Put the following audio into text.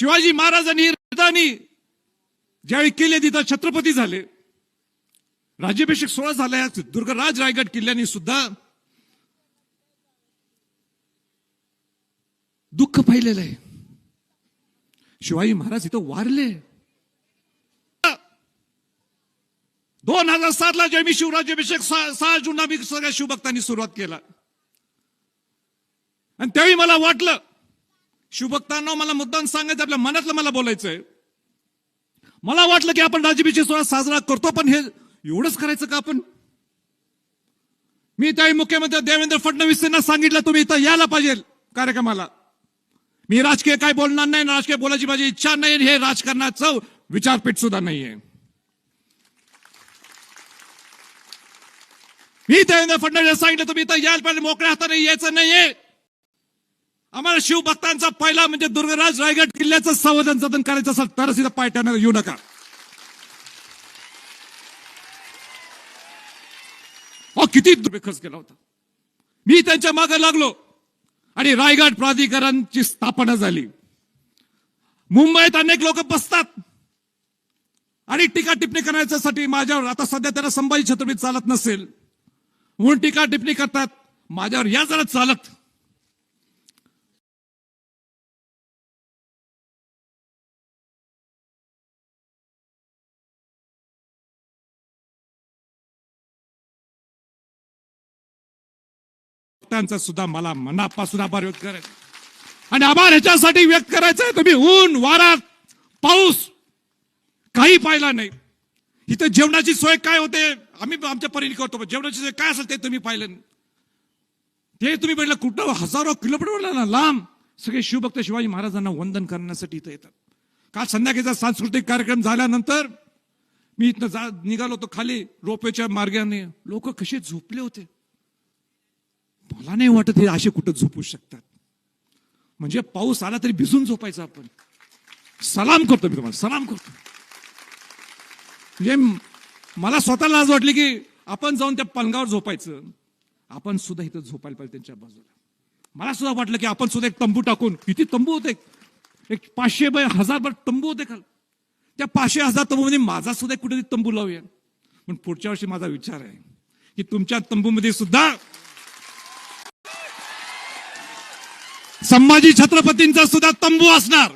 शिवाजी महाराजांनी राजधानी ज्यावेळी केले तिथं छत्रपती झाले. राज्याभिषेक सोहळा झाला दुर्गराज रायगड किल्ल्याने सुद्धा दुःख पाहिलेलं आहे. शिवाजी महाराज इथं वारले. दोन हजार सात ला जेव्हा मी शिवराज्याभिषेक सहा सहा जूनला मी सगळ्या शिवभक्तांनी सुरुवात केला. आणि त्यावेळी मला वाटलं शिवभक्तांना मला मुद्दाम सांगायचं आपल्या मनातलं मला बोलायचंय. मला वाटलं की आपण राजबीची सोहळा साजरा करतो पण हे एवढंच करायचं का आपण? मी त्यावेळी मुख्यमंत्री देवेंद्र फडणवीस यांना सांगितलं तुम्ही इथं यायला पाहिजे कार्यक्रमाला. मी राजकीय काय बोलणार नाही राजकीय बोलायची माझी इच्छा नाही हे राजकारणाचं विचारपीठ सुद्धा नाहीये. मी देवेंद्र फडणवीस सांगितलं तुम्ही इथं यायला पाहिजे मोकळ्या हाताने यायचं नाहीये. आम्हाला शिवभक्तांचा पहिला म्हणजे दुर्गराज रायगड किल्ल्याचं संवर्धन जतन करायचं असेल तरच इथं पायट्यानं येऊ नका. अहो किती रुपये खर्च केला होता. मी त्यांच्या मागे लागलो आणि रायगड प्राधिकरणची स्थापना झाली. मुंबईत अनेक लोक बसतात. आणि टीका टिप्पणी करण्यासाठी माझ्यावर आता सध्या त्याला संभाजी छत्रपती चालत नसेल. म्हणून टीका टिप्पणी करतात माझ्यावर या जरा चालत. त्यांचा सुद्धा मला मनापासून आभार व्यक्त करायचा आणि आभार ह्याच्यासाठी व्यक्त करायचं आहे तुम्ही ऊन वारा पाऊस काही पाहिला नाही. इथं जेवणाची सोय काय होते आम्ही आमच्या परीने करतो जेवणाची सोय काय असेल ते तुम्ही पाहिलं नाही. ते तुम्ही म्हटलं कुठं हजारो किलोमीटर ना लांब. सगळे शिवभक्त शिवाजी महाराजांना वंदन करण्यासाठी इथं येतात. काल संध्याकाळचा सांस्कृतिक कार्यक्रम झाल्यानंतर मी इथनं जा निघालो होतो खाली रोपेच्या मार्गाने. लोक कसे झोपले होते. मला नाही वाटत हे असे कुठं झोपू शकतात. म्हणजे पाऊस आला तरी भिजून झोपायचं आपण. सलाम करतो मी तुम्हाला सलाम करतो. म्हणजे मला स्वतःला आज वाटली की आपण जाऊन त्या पलंगावर झोपायचं. आपण सुद्धा इथं झोपायला पाहिजे त्यांच्या बाजूला. मला सुद्धा वाटलं की आपण सुद्धा एक तंबू टाकून किती तंबू होते. एक पाचशे बाय हजार भर तंबू होते काल त्या पाचशे हजार तंबूमध्ये म्हणजे माझा सुद्धा कुठेतरी तंबू लावूया. पण पुढच्या वर्षी माझा विचार आहे की तुमच्या तंबूमध्ये सुद्धा संभाजी छत्रपतींचा सुद्धा तंबू असणार.